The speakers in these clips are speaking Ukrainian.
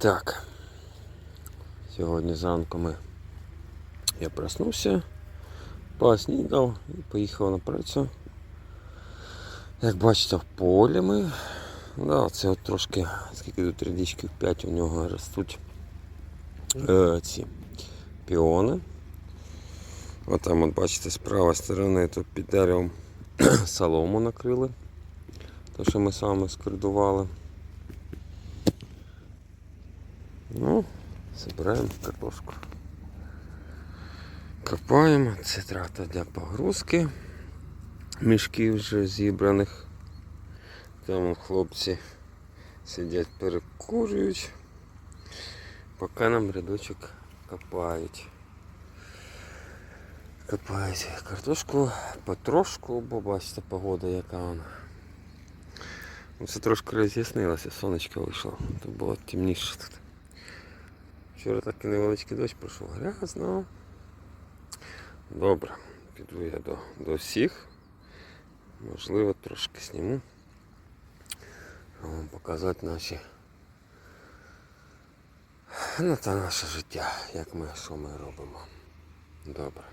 Так. Сьогодні зранку ми... я проснувся, поснідав і поїхав на працю. Як бачите, в полі ми. Да, це от трошки, скільки тут рядічків 5 у нього ростуть е, ці піони. От там, от бачите, з правої сторони тут під деревом солому накрили. Те, що ми саме скордували. Ну, збираємо картошку. Копаємо. Це трактор для погрузки. Мішків вже зібраних. Там хлопці сидять, перекурюють. Поки нам рядочок копають. Копають картошку потрошку, бо бачите, погода яка вона. Ну, Це трошки роз'яснилося, сонечко вийшло. То було темніше тут. Вчора такий невеличкий дощ пройшов грязно. Добре, піду я до, до всіх. Можливо, трошки сніму. Вам показати наші. Ну, та наше життя, як ми, що ми робимо. Добре.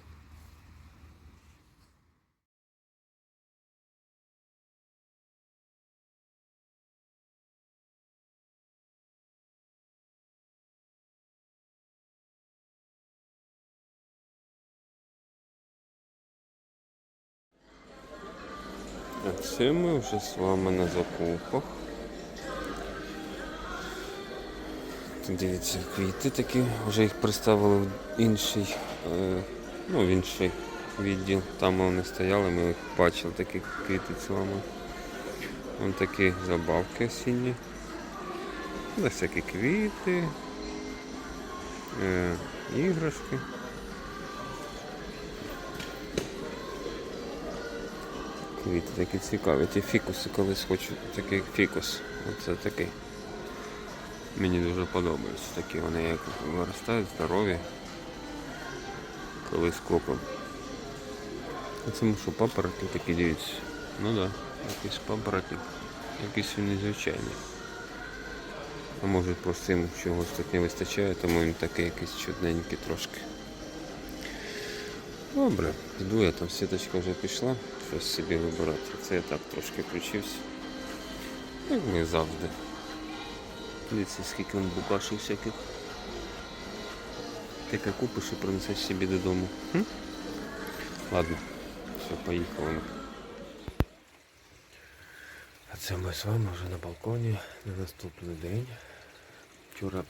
А це ми вже з вами на закупах. Дивіться, квіти такі, вже їх представили в інший, е, ну, в інший відділ. Там вони стояли, ми їх бачили, такі квіти з вами. Вон такі забавки осінні. Всякі квіти, е, іграшки. Квіти такі цікаві. Ті фікуси колись хочу, такий фікус. Оце такий. Мені дуже подобаються такі. Вони як виростають, здорові. Колись копом. Це що папороті такі дивіться. Ну так, да, якийсь папоротник. Якийсь він незвичайний. А може просто їм чогось тут не вистачає, тому він такий якийсь чудненький трошки. Добре, піду я там сіточка вже пішла, щось собі вибирати. Це я так трошки включився. Як ми завжди. Дивіться, скільки він букашів всяких. Таке купиш і принесеш собі додому. Хм? Ладно, все, поїхали. А це ми з вами вже на балконі на наступний день. Вчора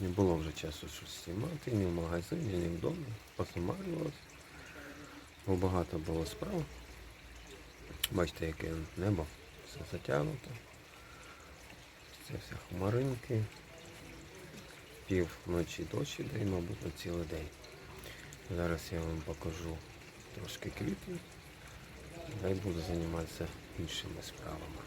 не було вже часу щось знімати, ні в магазині, ні вдома. Посумарювалося. Бо багато було справ. Бачите, яке небо, все затягнуто. Це все хмаринки. Пів ночі дощ іде, мабуть, на цілий день. Зараз я вам покажу трошки квітів. Дай буду займатися іншими справами.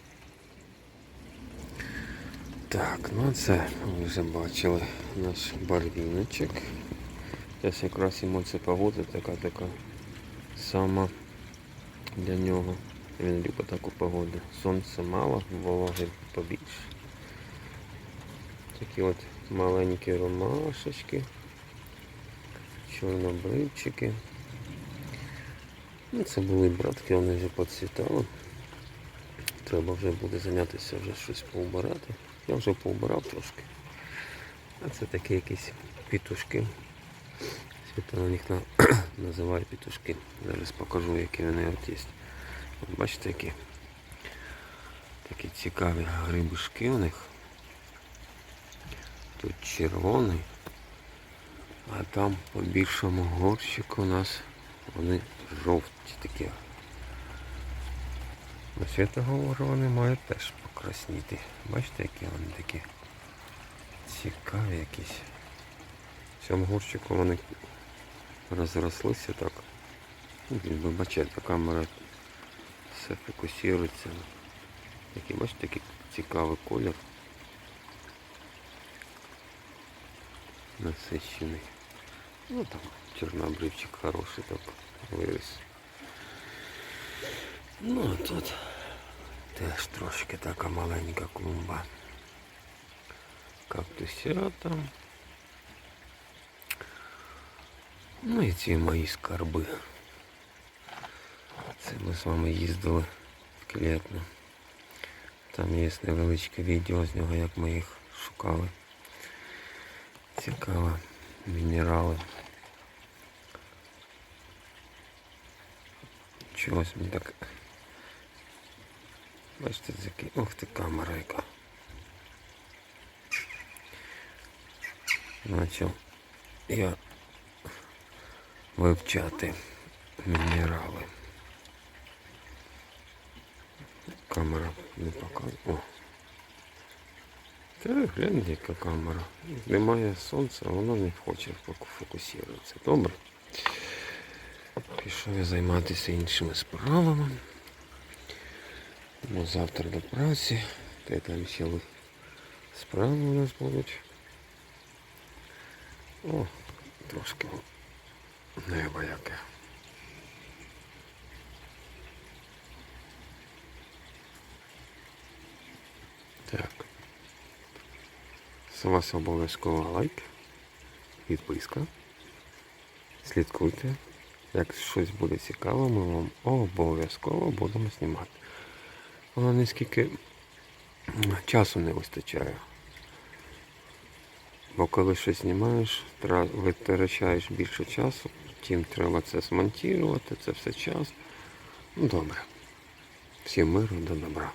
Так, ну це ви вже бачили наш барвіночок. Зараз якраз йому ця погода така така сама для нього. Він любить таку погоду. Сонця мало, вологи побільше. Такі от маленькі ромашечки, чорнобривчики. Ну, це були братки, вони вже поцвітали. Треба вже буде зайнятися вже щось поубирати. Я вже поубирав трошки. А це такі якісь пітушки. Світлана їх на... називає пітушки. Зараз покажу, які вони. От бачите, які такі цікаві грибушки у них. Тут червоний, а там по більшому горщику у нас вони жовті такі. На святоговору вони мають теж покрасніти. Бачите, які вони такі цікаві якісь. В цьому горщику вони розрослися так. Ну, Вибачайте, камера все фокусується. Такий, бачите, такий цікавий колір. Насищений. Ну там чорнобривчик хороший так виріс. Ну а тут теж трошки така маленька клумба. кактусята. Ну і ці мої скарби. Це ми з вами їздили в Клетне. Там є невеличке відео з нього, як ми їх шукали. Цікаво. Мінерали. Чогось мені так. Бачите, який. Ох ти камера яка. Почав я вивчати мінерали. Камера не показує. О. Та гляньте, яка камера. Немає сонця, воно не хоче фоку- фокусуватися. Добре. Пішов я займатися іншими справами. Ну, завтра до праці. Та там ще справи у нас будуть. О, трошки небо яке. Так. З вас обов'язково лайк, підписка. Слідкуйте. Як щось буде цікаво, ми вам обов'язково будемо знімати. Головне, скільки часу не вистачає. Бо коли щось знімаєш, витрачаєш більше часу, потім треба це змонтувати, це все час. Ну добре. Всім миру до добра.